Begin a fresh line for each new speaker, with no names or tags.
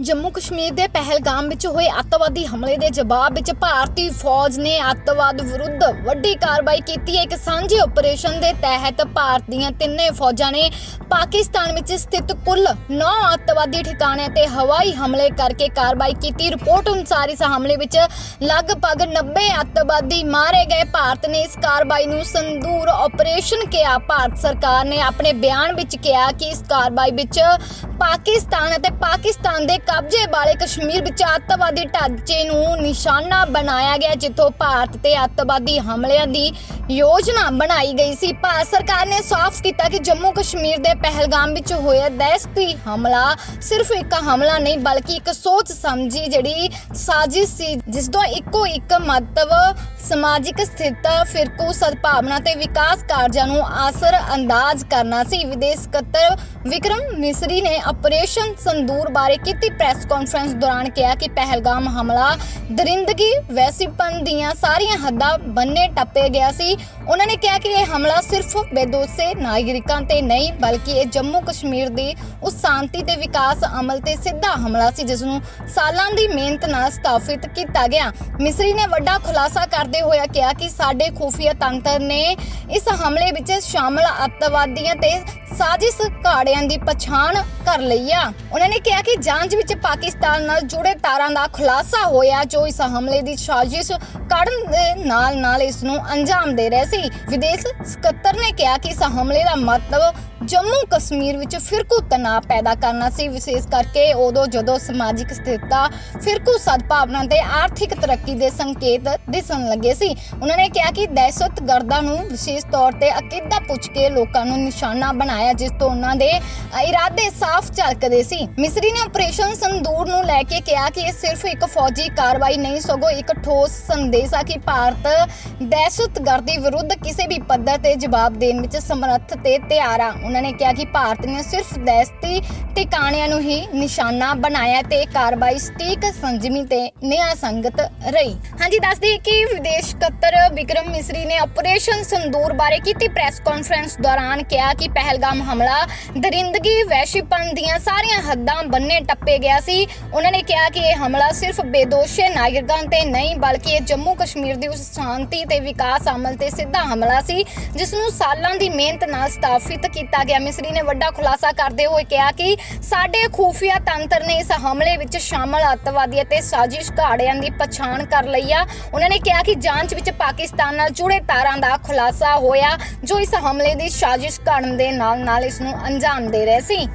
ਜੰਮੂ ਕਸ਼ਮੀਰ ਦੇ ਪਹਿਲਗਾਮ ਵਿੱਚ ਹੋਏ ਅੱਤਵਾਦੀ ਹਮਲੇ ਦੇ ਜਵਾਬ ਵਿੱਚ ਭਾਰਤੀ ਫੌਜ ਨੇ ਅੱਤਵਾਦ ਵਿਰੁੱਧ ਵੱਡੀ ਕਾਰਵਾਈ ਕੀਤੀ। ਹੈ ਇੱਕ ਸਾਂਝੇ ਆਪਰੇਸ਼ਨ ਦੇ ਤਹਿਤ ਭਾਰਤ ਦੀਆਂ ਤਿੰਨੇ ਫੌਜਾਂ ਨੇ ਪਾਕਿਸਤਾਨ ਵਿੱਚ ਸਥਿਤ ਕੁੱਲ 9 ਅੱਤਵਾਦੀ ਠਿਕਾਣਿਆਂ ਤੇ ਹਵਾਈ ਹਮਲੇ ਕਰਕੇ ਕਾਰਵਾਈ ਕੀਤੀ। ਰਿਪੋਰਟ ਅਨੁਸਾਰ ਇਸ ਹਮਲੇ ਵਿੱਚ ਲਗਭਗ 90 ਅੱਤਵਾਦੀ ਮਾਰੇ ਗਏ। ਭਾਰਤ ਨੇ ਇਸ ਕਾਰਵਾਈ ਨੂੰ ਸੰਦੂਰ ਆਪਰੇਸ਼ਨ ਕਿਹਾ। ਭਾਰਤ ਸਰਕਾਰ ਨੇ ਆਪਣੇ ਬਿਆਨ ਵਿੱਚ ਕਿਹਾ ਕਿ ਇਸ ਕਾਰਵਾਈ ਵਿੱਚ ਪਾਕਿਸਤਾਨ ਅਤੇ ਪਾਕਿਸਤਾਨ ਦੇ ਕਬਜ਼ੇ ਵਾਲੇ ਕਸ਼ਮੀਰ ਵਿੱਚ ਅੱਤਵਾਦੀ ਢਾਂਚੇ ਨੂੰ ਨਿਸ਼ਾਨਾ ਬਣਾਇਆ ਗਿਆ, ਜਿੱਥੋਂ ਭਾਰਤ ਤੇ ਅੱਤਵਾਦੀ ਹਮਲਿਆਂ ਦੀ ਯੋਜਨਾ ਬਣਾਈ ਗਈ ਸੀ। ਭਾਰਤ ਸਰਕਾਰ ਨੇ ਸਾਫ਼ ਕੀਤਾ ਕਿ ਜੰਮੂ ਕਸ਼ਮੀਰ ਦੇ ਪਹਿਲਗਾਮ ਵਿੱਚ ਹੋਇਆ ਦਹਿਸ਼ਤੀ ਹਮਲਾ ਸਿਰਫ ਇੱਕ ਹਮਲਾ ਨਹੀਂ, ਬਲਕਿ ਇੱਕ ਸੋਚ ਸਮਝੀ ਜਿਹੜੀ ਸਾਜ਼ਿਸ਼ ਸੀ, ਜਿਸ ਤੋਂ ਇੱਕੋ ਇੱਕ ਮਹੱਤਵ ਸਮਾਜਿਕ ਸਥਿਰਤਾ, ਫਿਰਕੂ ਸਦਭਾਵਨਾ ਤੇ ਵਿਕਾਸ ਕਾਰਜਾਂ ਨੂੰ ਅਸਰ ਅੰਦਾਜ਼ ਕਰਨਾ ਸੀ। ਵਿਦੇਸ਼ ਸਕੱਤਰ ਵਿਕਰਮ ਮਿਸਰੀ ਨੇ ਆਪਰੇਸ਼ਨ ਸੰਦੂਰ ਬਾਰੇ ਕੀਤੀ ਪ੍ਰੈਸ ਕਾਨਫਰੰਸ ਦੌਰਾਨ ਕਿਹਾ ਕਿ ਪਹਿਲਗਾਮ ਹਮਲਾ ਦਰਿੰਦਗੀ ਵੈਸੀਪਨ ਦੀਆਂ ਸਾਰੀਆਂ ਹੱਦਾਂ ਬੰਨੇ ਟੱਪੇ ਗਿਆ ਸੀ। ਉਹਨਾਂ ਨੇ ਕਿਹਾ ਕਿ ਇਹ ਹਮਲਾ ਸਿਰਫ ਬੇਦੋਸੇ ਨਾਗਰਿਕਾਂ ਤੇ ਨਹੀਂ, ਬਲਕਿ ਇਹ ਜੰਮੂ ਕਸ਼ਮੀਰ ਦੀ ਉਸ ਸ਼ਾਂਤੀ ਤੇ ਵਿਕਾਸ ਅਮਲ ਤੇ ਸਿੱਧਾ ਹਮਲਾ ਸੀ, ਜਿਸ ਨੂੰ ਸਾਲਾਂ ਦੀ ਮਿਹਨਤ ਨਾਲ ਸਥਾਪਿਤ ਕੀਤਾ ਗਿਆ। ਮਿਸਰੀ ਨੇ ਵੱਡਾ ਖੁਲਾਸਾ ਕਰਦੇ ਹੋਇਆ ਕਿਹਾ ਕਿ ਸਾਡੇ ਖੂਫੀਆ ਤੰਤਰ ਨੇ ਇਸ ਹਮਲੇ ਵਿੱਚ ਸ਼ਾਮਲ ਅੱਤਵਾਦੀਆਂ ਤੇ ਸਾਜ਼ਿਸ਼ ਘਾੜਿਆਂ ਦੀ ਪਛਾਣ ਕਰ ਲਈ ਆ। ਉਹਨਾਂ ਨੇ ਕਿਹਾ ਕਿ ਜਾਂਚ ਵਿੱਚ ਪਾਕਿਸਤਾਨ ਨਾਲ ਜੁੜੇ ਤਾਰਾਂ ਦਾ ਖੁਲਾਸਾ ਹੋਇਆ, ਜੋ ਇਸ ਹਮਲੇ ਦੀ ਸਾਜ਼ਿਸ਼ ਕਰਨ ਦੇ ਨਾਲ ਨਾਲ ਇਸ ਨੂੰ ਅੰਜਾਮ ਦੇ ਰਹੇ ਸੀ। ਵਿਦੇਸ਼ ਸਕੱਤਰ ਨੇ ਕਿਹਾ ਕਿ ਇਸ ਹਮਲੇ ਦਾ ਮਤਲਬ ਜੰਮੂ ਕਸ਼ਮੀਰ ਵਿੱਚ ਫਿਰਕੂ ਤਣਾਅ ਪੈਦਾ ਕਰਨਾ ਸੀ। ਵਿਸ਼ੇਸ਼ ਕਰਕੇ ਉਦੋਂ ਜਦੋਂ ਸਮਾਜਿਕ ਸਥਿਰਤਾ, ਫਿਰਕੂ ਸਦਭਾਵਨਾ ਤੇ ਆਰਥਿਕ ਤਰੱਕੀ ਦੇ ਸੰਕੇਤ ਦਿਸਣ ਲੱਗੇ ਸੀ, ਉਹਨਾਂ ਨੇ ਕਿਹਾ ਕਿ ਦਹਿਸ਼ਤਗਰਦਾਂ ਨੂੰ ਵਿਸ਼ੇਸ਼ ਤੌਰ ਤੇ ਅਕੀਦਾ ਪੁੱਛ ਕੇ ਲੋਕਾਂ ਨੂੰ ਨਿਸ਼ਾਨਾ ਬਣਾਇਆ, ਜਿਸ ਤੋਂ ਉਹਨਾਂ ਦੇ ਇਰਾਦੇ ਸਾਫ਼ ਝਲਕਦੇ ਸੀ। ਮਿਸਰੀ ਨੇ ਆਪਰੇਸ਼ਨ ਸੰਦੂਰ ਨੂੰ ਲੈ ਕੇ ਕਿਹਾ ਕਿ ਇਹ ਸਿਰਫ ਇੱਕ ਫੌਜੀ ਕਾਰਵਾਈ ਨਹੀਂ, ਸਗੋਂ ਇੱਕ ਠੋਸ ਸੰਦੇਸ਼ ਆ ਕਿ ਭਾਰਤ ਦਹਿਸ਼ਤਗਰਦੀ ਵਿਰੁੱਧ ਕਿਸੇ ਵੀ ਪੱਧਰ ਤੇ ਜਵਾਬ ਦੇਣ ਵਿੱਚ ਸਮਰੱਥ ਤੇ ਤਿਆਰ ਆ। ਉਹਨਾਂ ਨੇ ਕਿਹਾ ਕਿ ਭਾਰਤ ਨੇ ਸਿਰਫ ਦਹਿਸ਼ਤੀ ਟਿਕਾਣਿਆਂ ਨੂੰ ਹੀ ਨਿਸ਼ਾਨਾ ਬਣਾਇਆ ਤੇ ਕਾਰਵਾਈ ਸਟੀਕ ਸੰਜਮੀ ਤੇ ਨਿਆਂ ਸੰਗਤ ਰਹੀ। ਹਾਂਜੀ ਦੱਸਦੀ ਕਿ ਵਿਦੇਸ਼ ਸਕੱਤਰ ਵਿਕਰਮ ਮਿਸਰੀ ਨੇ ਆਪਰੇਸ਼ਨ ਸੰਦੂਰ ਬਾਰੇ ਕੀਤੀ ਪ੍ਰੈਸ ਕਾਨਫਰੰਸ ਦੌਰਾਨ ਕਿਹਾ ਕਿ ਪਹਿਲਗਾਮ ਹਮਲਾ, ਦਰਿੰਦਗੀ ਵੈਸ਼ੀਪਨ ਦੀਆਂ ਸਾਰੀਆਂ ਹੱਦਾਂ ਬੰਨੇ ਟੱਪੇ ਗਿਆ ਸੀ। ਉਹਨਾਂ ਨੇ ਕਿਹਾ ਕਿ ਇਹ ਹਮਲਾ ਸਿਰਫ ਬੇਦੋਸ਼ੇ ਨਾਗਰਿਕਾਂ ਤੇ ਨਹੀਂ, ਬਲਕਿ ਇਹ ਜੰਮੂ ਕਸ਼ਮੀਰ ਦੀ ਉਸ ਸ਼ਾਂਤੀ ਤੇ ਵਿਕਾਸ ਅਮਲ ਤੇ ਸਿੱਧਾ ਹਮਲਾ ਸੀ ਜਿਸ ਨੂੰ ਸਾਲਾਂ ਦੀ ਮਿਹਨਤ ਨਾਲ ਸਥਾਪਿਤ ਕੀਤਾ ਗਿਆ। ਮਿਸਰੀ ਨੇ ਵੱਡਾ ਖੁਲਾਸਾ ਕਰਦੇ ਹੋਏ ਕਿਹਾ ਕਿ ਸਾਡੇ ਖੂਫੀਆ ਤੰਤਰ ਨੇ ਇਸ ਹਮਲੇ ਵਿੱਚ ਸ਼ਾਮਲ ਅੱਤਵਾਦੀ ਤੇ ਸਾਜ਼ਿਸ਼ ਘਾੜਿਆਂ ਦੀ ਪਛਾਣ ਕਰ ਲਈ ਆ। ਉਹਨਾਂ ਨੇ ਕਿਹਾ ਕਿ ਜਾਂਚ ਵਿੱਚ ਪਾਕਿਸਤਾਨ ਨਾਲ ਜੁੜੇ ਤਾਰਾਂ ਦਾ ਖੁਲਾਸਾ ਹੋਇਆ, ਜੋ ਇਸ ਹਮਲੇ ਦੀ ਸਾਜ਼ਿਸ਼ ਘੜਨ ਦੇ ਨਾਲ ਨਾਲ ਇਸ ਨੂੰ ਅੰਜਾਮ ਦੇ ਰਹੇ ਸੀ।